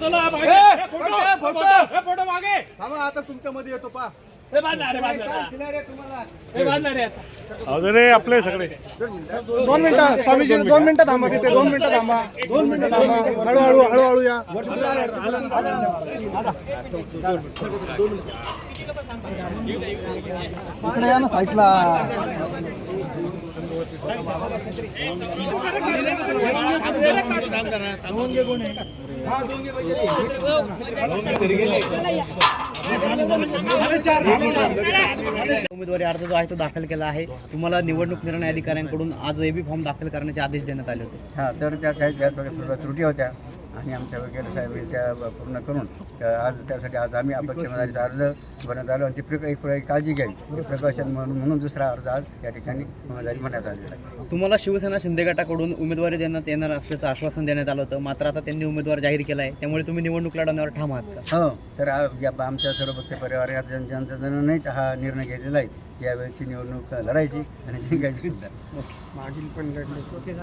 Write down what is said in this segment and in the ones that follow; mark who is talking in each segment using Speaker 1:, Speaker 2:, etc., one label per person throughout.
Speaker 1: चला मागे.
Speaker 2: ए,
Speaker 1: हे फोटो,
Speaker 2: फोटो,
Speaker 1: हे
Speaker 2: फोटो.
Speaker 1: फोटो, हे फोटो मागे.
Speaker 2: थांबा आता तुमच्या मध्ये येतो पा
Speaker 1: हे बांधणार हे बांधणार.
Speaker 2: तुम्हाला?
Speaker 1: हे बांधणार आहे आता.
Speaker 3: अजूनही आपले सगळे.
Speaker 4: दोन मिनिटं स्वामीजी दोन मिनिटं थांबा तिथे दोन मिनिटं थांबा. दोन मिनिटं थांबा. हळूहळू हळूहळू या.
Speaker 2: इकडे या ना साईडला.
Speaker 5: उमेदवारी अर्ज जो आहे तो दाखल केला आहे. तुम्हाला निवडणूक निर्णय अधिकाऱ्यांकडून आज एबी फॉर्म दाखल करण्याचे आदेश देण्यात आले होते.
Speaker 6: हां तर त्या काही त्रुटी होत्या आणि आमच्या वकील साहेब त्या पूर्ण करून त्या आज त्यासाठी आज आम्ही अपक्षमदारीचा अर्ज भरण्यात आलो आणि ती प्रिक काळजी घ्यावी. प्रिकॉशन म्हणून म्हणून दुसरा अर्ज आज या ठिकाणी उमेदवारी म्हणण्यात आलेला आहे.
Speaker 5: तुम्हाला शिवसेना शिंदे गटाकडून उमेदवारी देण्यात येणार असल्याचं आश्वासन देण्यात आलं होतं. मात्र आता त्यांनी उमेदवार जाहीर केला आहे त्यामुळे तुम्ही निवडणूक लढवण्यावर ठाम आहात का?
Speaker 6: हो तर आमच्या सर्व भक्त परिवार जन हा निर्णय घेतलेला आहे. यावेळची निवडणूक लढायची आणि जिंकायची सुद्धा.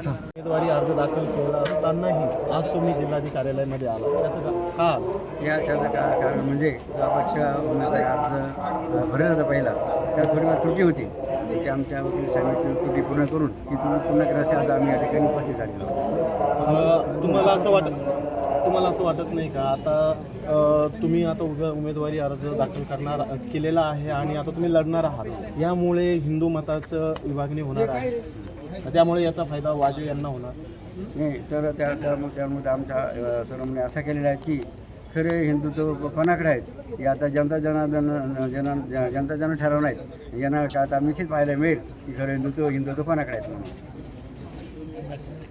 Speaker 3: उमेदवारी अर्ज दाखल केला असतानाही आज तुम्ही जिल्हाधिकारी कार्यालयामध्ये आला त्याचं का- का आला?
Speaker 6: या त्याचं का कारण म्हणजे जो अपक्ष उमेदवारी अर्ज भरला होता पहिला त्यात थोडीफार त्रुटी होती. ती आमच्या वकील साहेबांनी त्रुटी पूर्ण करून ती त्रुटी पूर्ण करायची आज आम्ही या ठिकाणी उपस्थित झालेलो आहोत.
Speaker 3: अ, तुम्हाला असं वाटत तुम्हाला असं वाटत नाही का? आता तुम्ही आता उभ्या उमेदवारी अर्ज दाखल करणार केलेला आहे आणि आता तुम्ही लढणार आहात. यामुळे हिंदू मताचं विभागणी होणार आहे. त्यामुळे याचा फायदा वाजे यांना होणार.
Speaker 6: नाही तर त्या त्यामुळे त्यामुळे आमचा अ, सर्व म्हणजे असा केलेला आहे की खरे हिंदुत्व कोणाकडे आहेत. हे आता जनता जनार्दन जन जनता जन ठरवणार आहेत. यांना आता निश्चित पाहायला मिळेल की खरं हिंदुत्व हिंदुत्व कोणाकडे आहेत म्हणून.